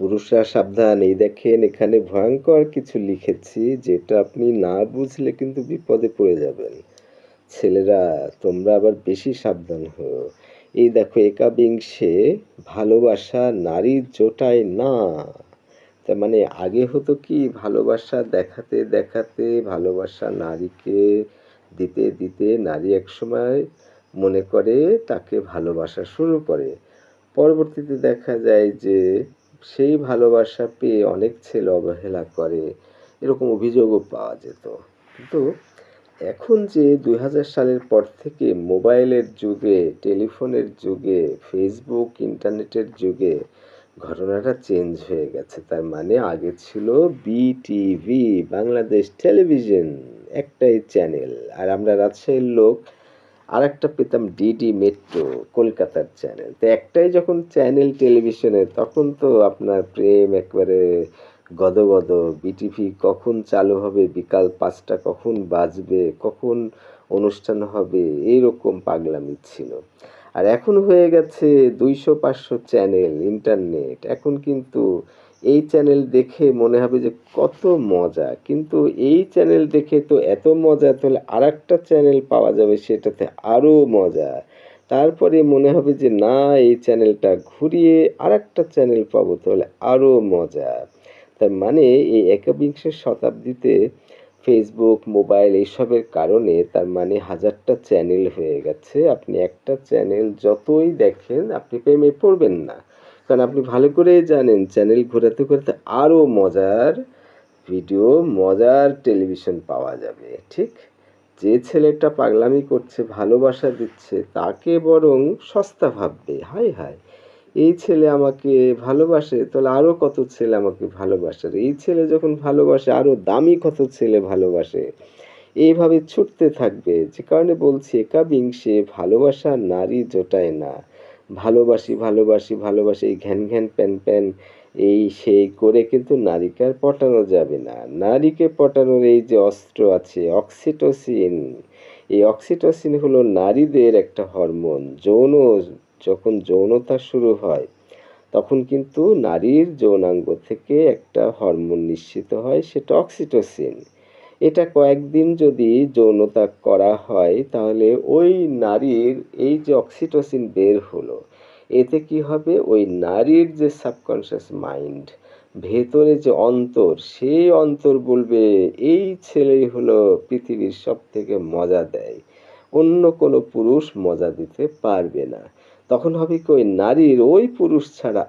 পুরুষরা সাবধান। এই দেখেন, এখানে ভয়ঙ্কর কিছু লিখেছি যেটা আপনি না বুঝলে কিন্তু বিপদে পড়ে যাবেন। ছেলেরা, তোমরা আবার বেশি সাবধান হও। এই দেখো, একাবিংশে ভালোবাসা নারীর জোটায় না। তার মানে আগে হতো কি, ভালোবাসা দেখাতে দেখাতে, ভালোবাসা নারীকে দিতে দিতে নারী একসময় মনে করে তাকে ভালোবাসা শুরু করে। পরবর্তীতে দেখা যায় যে সেই ভালোবাসা পেয়ে অনেক ছেলে অবহেলা করে। এরকম অভিযোগও পাওয়া যেত। কিন্তু এখন যে দুই হাজার সালের পর থেকে মোবাইলের যুগে, টেলিফোনের যুগে, ফেসবুক, ইন্টারনেটের যুগে ঘটনাটা চেঞ্জ হয়ে গেছে। তার মানে আগে ছিল বিটিভি, বাংলাদেশ টেলিভিশন, একটাই চ্যানেল। আর আমরা রাজশাহীর লোক আর একটা পেতাম ডিডি মেট্রো কলকাতার চ্যানেল তো একটাই যখন চ্যানেল টেলিভিশনে তখন তো আপনার প্রেম একবারে গদগদ। বিটিভি কখন চালু হবে? বিকাল পাঁচটা কখন বাজবে? কখন অনুষ্ঠান হবে? এইরকম পাগলামি ছিল। আর এখন হয়ে গেছে দুইশো পাঁচশো চ্যানেল ইন্টারনেট এখন কিন্তু এই চ্যানেল দেখে মনে হবে যে কত মজা। কিন্তু এই চ্যানেল দেখে তো এত মজা, তাহলে আর একটা চ্যানেল পাওয়া যাবে, সেটাতে আরও মজা। তারপরে মনে হবে যে না, এই চ্যানেলটা ঘুরিয়ে আর একটা চ্যানেল পাবো, তাহলে আরও মজা। তার মানে এই একবিংশ শতাব্দীতে ফেসবুক মোবাইল এইসবের কারণে তার মানে হাজারটা চ্যানেল হয়ে গেছে। আপনি একটা চ্যানেল যতই দেখেন, আপনি প্রেমে পড়বেন না। কারণ আপনি ভালো করেই জানেন চ্যানেল ঘোরাতে ঘোরাতে আরও মজার ভিডিও, মজার টেলিভিশন পাওয়া যাবে, ঠিক? যে ছেলেটা পাগলামি করছে, ভালোবাসা দিচ্ছে, তাকে বরং সস্তা ভাববে, হায় হায়। এই ছেলে আমাকে ভালোবাসে, তাহলে আরও কত ছেলে আমাকে ভালোবাসে? এই ছেলে যখন ভালোবাসে আরও দামি কত ছেলে ভালোবাসে? এইভাবে ছুটতে থাকবে, যে কারণে বলছি একাবিংশে ভালোবাসা নারী জোটায় না। ভালোবাসি ভালোবাসি ভালোবাসি, এই ঘ্যান ঘ্যান, প্যান প্যান, এই সেই করে কিন্তু নারীকে আর পটানো যাবে না। নারীকে পটানোর এই যে অস্ত্র আছে, অক্সিটোসিন, এই অক্সিটোসিন হলো নারীদের একটা হরমোন। যৌন, যখন যৌনতা শুরু হয়, তখন কিন্তু নারীর যৌনাঙ্গ থেকে একটা হরমোন নিশ্চিত হয়, সেটা অক্সিটোসিন। এটা কয়েকদিন যদি যৌনতা করা হয়, তাহলে ওই নারীর এই যে অক্সিটোসিন বের হলো, এতে কি হবে? ওই নারীর যে সাবকনশিয়াস মাইন্ড ভেতরে যে অন্তর, সেই অন্তর বলবে, এই ছেলেই হলো পৃথিবীর সব থেকে মজা দেয়। অন্য কোনো পুরুষ মজা দিতে পারবে না। তখন হবে কি? ওই নারীর ওই পুরুষ ছাড়া